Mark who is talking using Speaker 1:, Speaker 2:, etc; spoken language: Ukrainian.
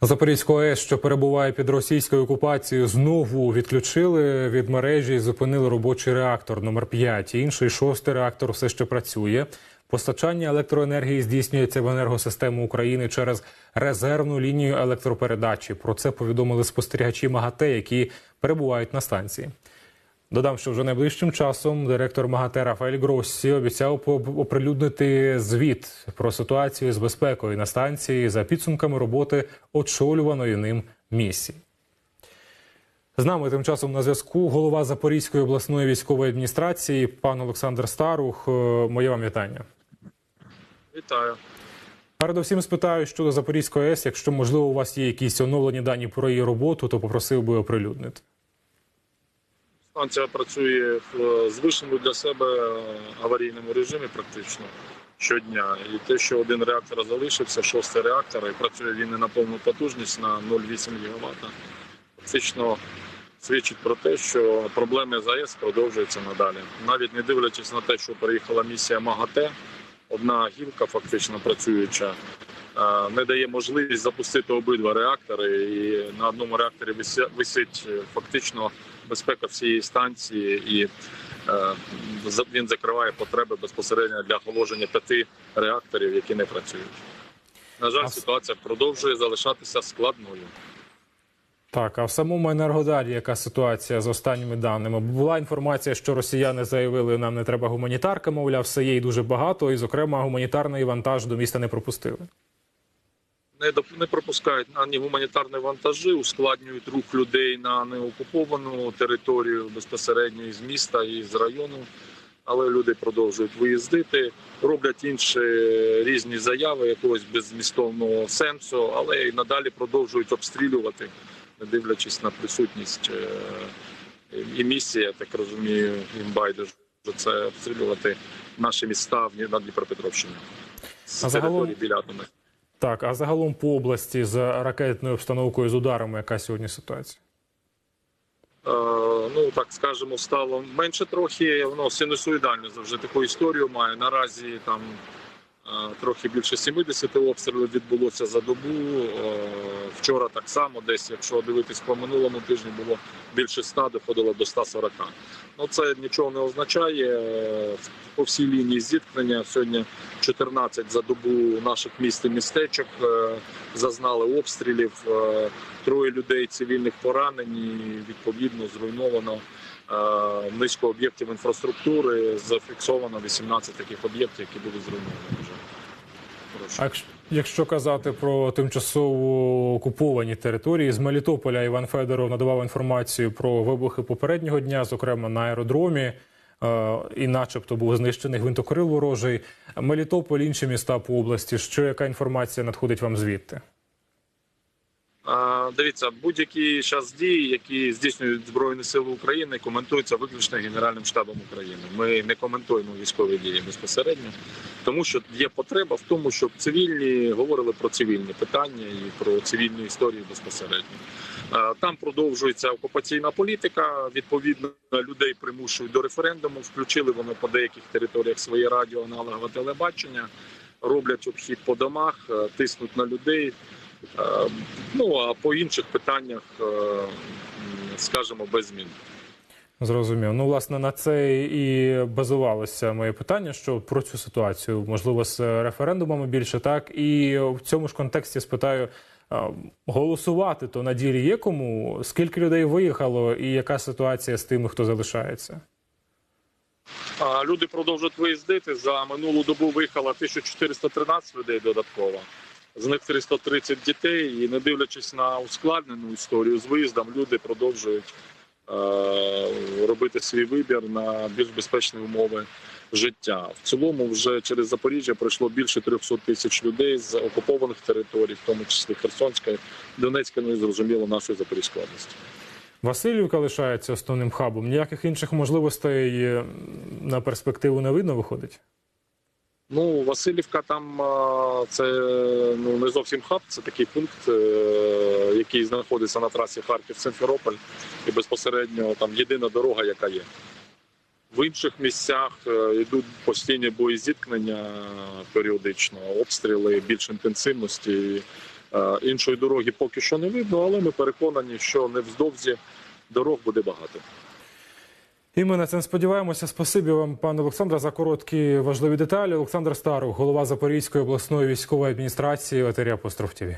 Speaker 1: Запорізьку АЕС, що перебуває під російською окупацією, знову відключили від мережі і зупинили робочий реактор номер 5 Інший шостий реактор все ще працює. Постачання електроенергії здійснюється в енергосистему України через резервну лінію електропередачі. Про це повідомили спостерігачі МАГАТЕ, які перебувають на станції. Додам, що вже найближчим часом директор МАГАТЕ Рафаель Гроссі обіцяв оприлюднити звіт про ситуацію з безпекою на станції за підсумками роботи очолюваної ним місії. З нами тим часом на зв'язку голова Запорізької обласної військової адміністрації, пан Олександр Старух. Е, Моє вам вітання.
Speaker 2: Вітаю.
Speaker 1: Передусім спитаю щодо Запорізької АЕС. Якщо можливо у вас є якісь оновлені дані про її роботу, то попросив би оприлюднити.
Speaker 2: Станція працює в звичному для себе е, аварійному режимі практично щодня. І те, що один реактор залишився, шостий реактор, і працює він не на повну потужність на 0,8 ГВт, фактично свідчить про те, що проблеми з АЕС продовжуються надалі. Навіть не дивлячись на те, що приїхала місія МАГАТЕ, одна гілка фактично працююча. Не дає можливість запустити обидва реактори, і на одному реакторі висить е, фактично безпека всієї станції, і е, він закриває потреби безпосередньо для охолодження п'яти реакторів, які не працюють. На жаль, ситуація продовжує залишатися складною.
Speaker 1: Так, а в самому енергодарі яка ситуація з останніми даними? Була інформація, що росіяни заявили, нам не треба гуманітарка, мовляв, все є дуже багато, і, зокрема, гуманітарний вантаж до міста не пропустили.
Speaker 2: не не пропускають ані гуманітарні вантажі, ускладнюють рух людей на неокуповану територію безпосередньо із міста і з району. Але люди продовжують виїздити, роблять інші різні заяви якогось беззмістовного сенсу, але і надалі продовжують обстрілювати, не дивлячись на присутність е, і місія, я так розумію, їм байдуже це обстрілювати наші міста в на Дніпропетровщині з
Speaker 1: А загалом-
Speaker 2: території біля атомних
Speaker 1: Так, а загалом по області з ракетною обстановкою з ударами, яка сьогодні ситуація?
Speaker 2: Е, ну так скажемо, стало менше трохи. Воно синусоїдально завжди таку історію має. Наразі там трохи більше 70 обстрілів відбулося за добу. Вчора так само, десь, якщо дивитись по минулому тижні, було більше 100, доходило до 140. Ну це нічого не означає. По всій лінії зіткнення сьогодні 14 за добу наших міст і містечок е, зазнали обстрілів. Е, Троє людей цивільних поранені. Відповідно, зруйновано низку об'єктів інфраструктури. Зафіксовано 18 таких об'єктів, які були зруйновані. Вже
Speaker 1: якщо казати про тимчасово окуповані території з Мелітополя, Іван Федоров надавав інформацію про вибухи попереднього дня, зокрема на аеродромі. е, І, начебто, був знищений гвинтокрил ворожий. Мелітополь, інші міста по області. Що яка інформація надходить вам звідти?
Speaker 2: Дивіться, будь-які час дії, які здійснюють Збройні Сили України, коментуються виключно Генеральним штабом України. Ми не коментуємо військові дії безпосередньо, тому що є потреба в тому, щоб цивільні говорили про цивільні питання і про цивільні історії безпосередньо. Там продовжується окупаційна політика. Відповідно, людей примушують до референдуму. Включили вони по деяких територіях своє радіо, аналогове телебачення, роблять обхід по домах, е, тиснуть на людей. Е, Ну а по інших питаннях, е, скажімо, без змін.
Speaker 1: Зрозумів. Ну, власне, на це і базувалося моє питання, що про цю ситуацію, можливо, з референдумами більше, так і в цьому ж контексті спитаю. Голосувати то на ділі є кому? Скільки людей виїхало, і яка ситуація з тими, хто залишається?
Speaker 2: Люди продовжують виїздити. За минулу добу виїхало 1413 людей додатково. З них 330 дітей. І не дивлячись на ускладнену історію з виїздом, люди продовжують е, робити свій вибір на більш безпечні умови життя. В цілому, вже через Запоріжжя пройшло більше 300 тисяч людей з окупованих територій, в тому числі Херсонська, Донецька, ну і зрозуміло нашої Запорізької області.
Speaker 1: Васильівка лишається основним хабом. Ніяких інших можливостей е, на перспективу не видно виходить.
Speaker 2: Ну, Васильівка там це ну не зовсім хаб, це такий пункт, е, який знаходиться на трасі Харків-Симферополь, і безпосередньо там єдина дорога, яка є. В інших місцях е, йдуть постійні бої зіткнення періодично, обстріли більш інтенсивності. Е, Іншої дороги поки що не видно, але ми переконані, що невздовзі дорог буде багато.
Speaker 1: І ми на це сподіваємося. Спасибі вам, пане Олександре, за короткі важливі деталі. Олександр Старов, голова Запорізької обласної військової адміністрації, ОТР Апостроф ТІВІ.